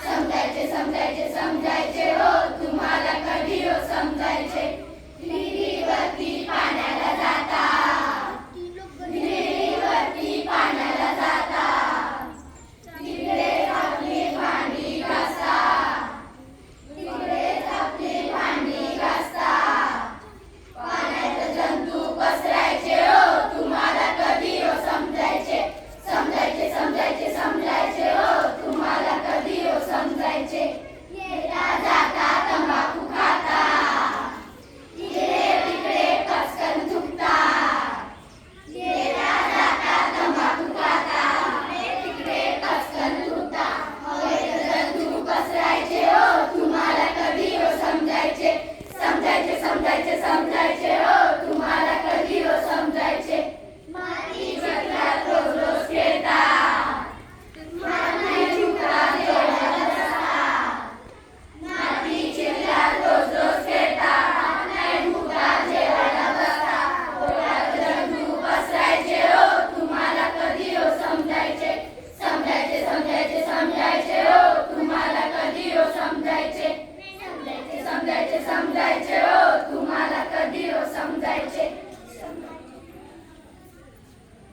Amen.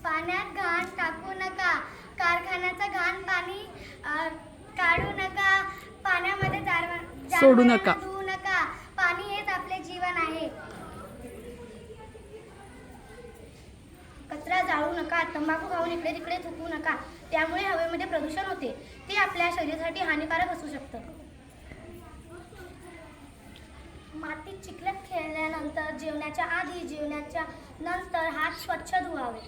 पाण्यात घाण टाकू नका. कारखान्याचं घाण पाणी काढू नका. पाण्यामध्ये सोडू नका. धुवू नका. पाणी हेच आपले जीवन आहे. कचरा जाळू नका तंबाखू खाऊन इकडे तिकडे थुकू नका. त्यामुळे हवेमध्ये प्रदूषण होते. ते आपल्या शरीरासाठी हानिकारक असू शकतं. मातीत चिखलात खेळल्यानंतर जेवणाच्या आधी जेवणाच्या नंतर हात स्वच्छ धुवावे.